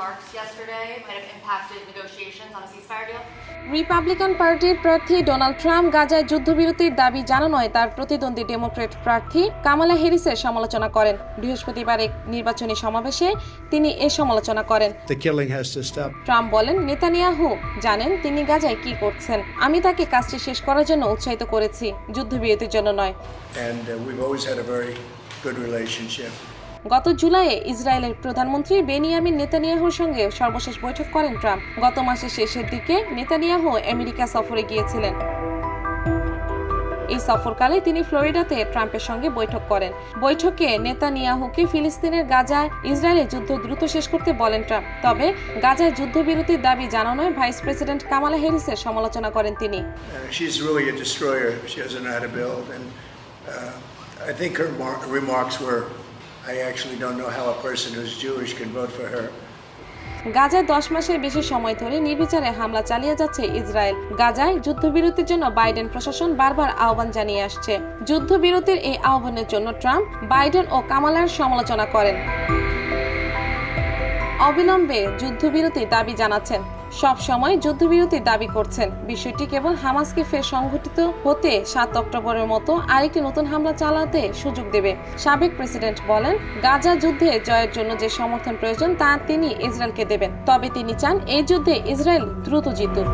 remarks yesterday might have impacted negotiations on a ceasefire deal? Republican পার্টির প্রার্থী Donald Trump গাজায় যুদ্ধবিরতির দাবি জানানোয় তার প্রতিদ্বন্দ্বী ডেমোক্রেট প্রার্থী কামালা হ্যারিসের সমালোচনা করেন বৃহস্পতিবার এক নির্বাচনী সমাবেশে তিনি এ সমালোচনা করেন The killing has to stop. Trump বলেন নেতানিয়াহু জানেন তিনি গাজায় কি করছেন আমি তাকে কাজটি শেষ করার জন্য উৎসাহিত করেছি যুদ্ধবিরতির জন্য নয় And uh, we've always had a very good relationship. গত জুলাইয়ে ইসরায়েলের প্রধানমন্ত্রী বেনিয়ামিন নেতানিয়াহুর সঙ্গে সর্বশেষ বৈঠক করেন ট্রাম্প। গত মাসের শেষের দিকে নেতানিয়াহু আমেরিকা সফরে গিয়েছিলেন। এই সফরকালে তিনি ফ্লোরিডাতে ট্রাম্পের সঙ্গে বৈঠক করেন। বৈঠকে নেতানিয়াহুকে ফিলিস্তিনের গাজায় ইসরায়েলের যুদ্ধ দ্রুত শেষ করতে বলেন ট্রাম্প। তবে গাজায় যুদ্ধবিরতির দাবি জানানোয় ভাইস প্রেসিডেন্ট কামালা হ্যারিসের সমালোচনা করেন তিনি। Uh, uh, I think her remarks were I actually don't know how a person who's Jewish can vote for her. গাজায় দশ মাসের বেশি সময় ধরে নির্বিচারে হামলা চালিয়ে যাচ্ছে ইসরায়েল। গাজায় যুদ্ধবিরতির জন্য বাইডেন প্রশাসন বারবার আহ্বান জানিয়ে আসছে। যুদ্ধবিরতির এই আহ্বানের জন্য ট্রাম্প, বাইডেন ও কামালার সমালোচনা করেন। অবিলম্বে যুদ্ধবিরতির দাবি জানাচ্ছেন। সব সময় যুদ্ধবিরতির দাবি করছেন। বিষয়টি কেবল হামাসকে ফের সংঘটিত হতে সাত অক্টোবরের মতো আরেকটি নতুন হামলা চালাতে সুযোগ দেবে। সাবেক প্রেসিডেন্ট বলেন, গাজা যুদ্ধে জয়ের জন্য যে সমর্থন প্রয়োজন তা তিনি ইসরায়েলকে দেবেন। তবে তিনি চান এই যুদ্ধে ইসরায়েল দ্রুত জিতুক।